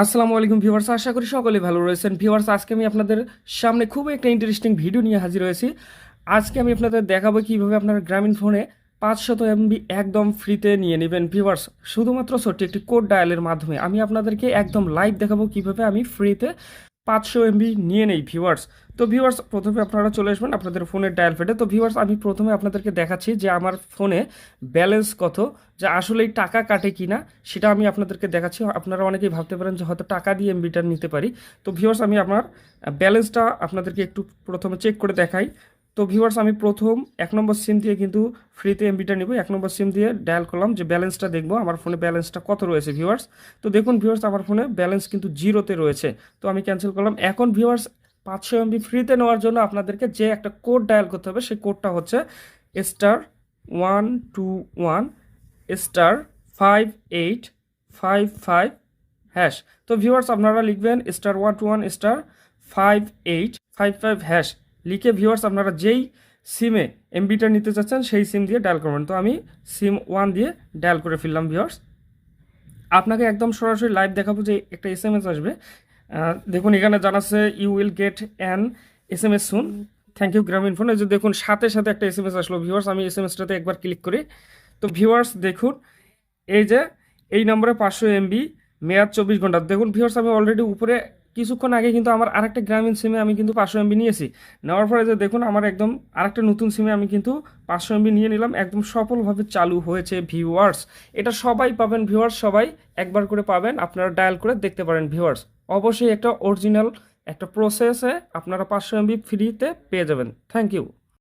আসসালামু আলাইকুম ভিউয়ার্স, আশা করি সকলে ভালো রয়েছেন। ভিউয়ার্স, আজকে আমি আপনাদের সামনে খুব একটা ইন্টারেস্টিং ভিডিও নিয়ে হাজির হয়েছি। আজকে আমি আপনাদের দেখাবো কীভাবে আপনার গ্রামীণ ফোনে পাঁচশত এমবি একদম ফ্রিতে নিয়ে নেবেন। ভিউয়ার্স, শুধুমাত্র ছোট্ট একটি কোড ডায়ালের মাধ্যমে আমি আপনাদেরকে একদম লাইভ দেখাবো কীভাবে আমি ফ্রিতে পাঁচশো এমবি নিয়ে নেই ভিউয়ার্স তো ভিউয়ার্স প্রথমে আপনারা চলে আসবেন আপনাদের ফোনের ডায়াল ফেটে তো ভিউয়ার্স আমি প্রথমে আপনাদেরকে দেখাচ্ছি যে আমার ফোনে ব্যালেন্স কত, যে আসলেই টাকা কাটে কি না, সেটা আমি আপনাদেরকে দেখাচ্ছি। আপনারা অনেকেই ভাবতে পারেন যে হয়তো টাকা দিয়ে এমবিটা নিতে পারি। তো ভিউয়ার্স আমি আমার ব্যালেন্সটা আপনাদেরকে একটু প্রথমে চেক করে দেখাই। তো ভিউয়ার্স আমি প্রথম, এক নম্বর সিম দিয়ে কিন্তু ফ্রিতে এমবিটা নিব। এক নম্বর সিম দিয়ে ডায়াল করলাম যে ব্যালেন্সটা দেখব, আমার ফোনে ব্যালেন্সটা কত রয়েছে ভিউয়ার্স তো দেখুন ভিউয়ার্স আমার ফোনে ব্যালেন্স কিন্তু জিরোতে রয়েছে। তো আমি ক্যান্সেল করলাম। এখন ভিউয়ার্স পাঁচশো এমবি ফ্রিতে নেওয়ার জন্য আপনাদেরকে যে একটা কোড ডায়াল করতে হবে, সেই কোডটা হচ্ছে star one two one star five eight five five hash তো ভিউয়ার্স আপনারা লিখবেন star one two one star five eight five five hash লিখে ভিউয়ার্স আপনারা যেই সিমে এমবিটা নিতে চাচ্ছেন, সেই সিম দিয়ে ডায়াল করবেন। তো আমি সিম ওয়ান দিয়ে ডায়াল করে ফেললাম ভিউয়ার্স আপনাকে একদম সরাসরি লাইভ দেখাবো যে একটা এস এম এস আসবে দেখুন, এখানে জানাচ্ছে you will get an S M S soon thank you Grameenphone যে দেখুন, সাথে সাথে একটা এস এম এস আসলো। ভিউয়ার্স আমি এস এম এসটাতে একবার ক্লিক করি। তো ভিউয়ার্স দেখুন, এই যে, এই নম্বরে পাঁচশো এমবি মেয়াদ চব্বিশ ঘণ্টা। দেখুন ভিউয়ার্স আমি অলরেডি উপরে কিছুক্ষণ আগে কিন্তু আমার আরেকটা গ্রামীণ সিমে আমি কিন্তু পাঁচশো এমবি নিয়েছি। নেওয়ার পরে যে দেখুন, আমার একদম আরেকটা নতুন সিমে আমি কিন্তু পাঁচশো এমবি নিয়ে নিলাম। একদম সফলভাবে চালু হয়েছে ভিওয়ার্স এটা সবাই পাবেন ভিওয়ার্স সবাই একবার করে পাবেন। আপনারা ডায়াল করে দেখতে পারেন ভিউয়ার্স অবশ্যই একটা অরিজিনাল একটা প্রসেসে আপনারা পাঁচশো এমবি ফ্রিতে পেয়ে যাবেন। Thank you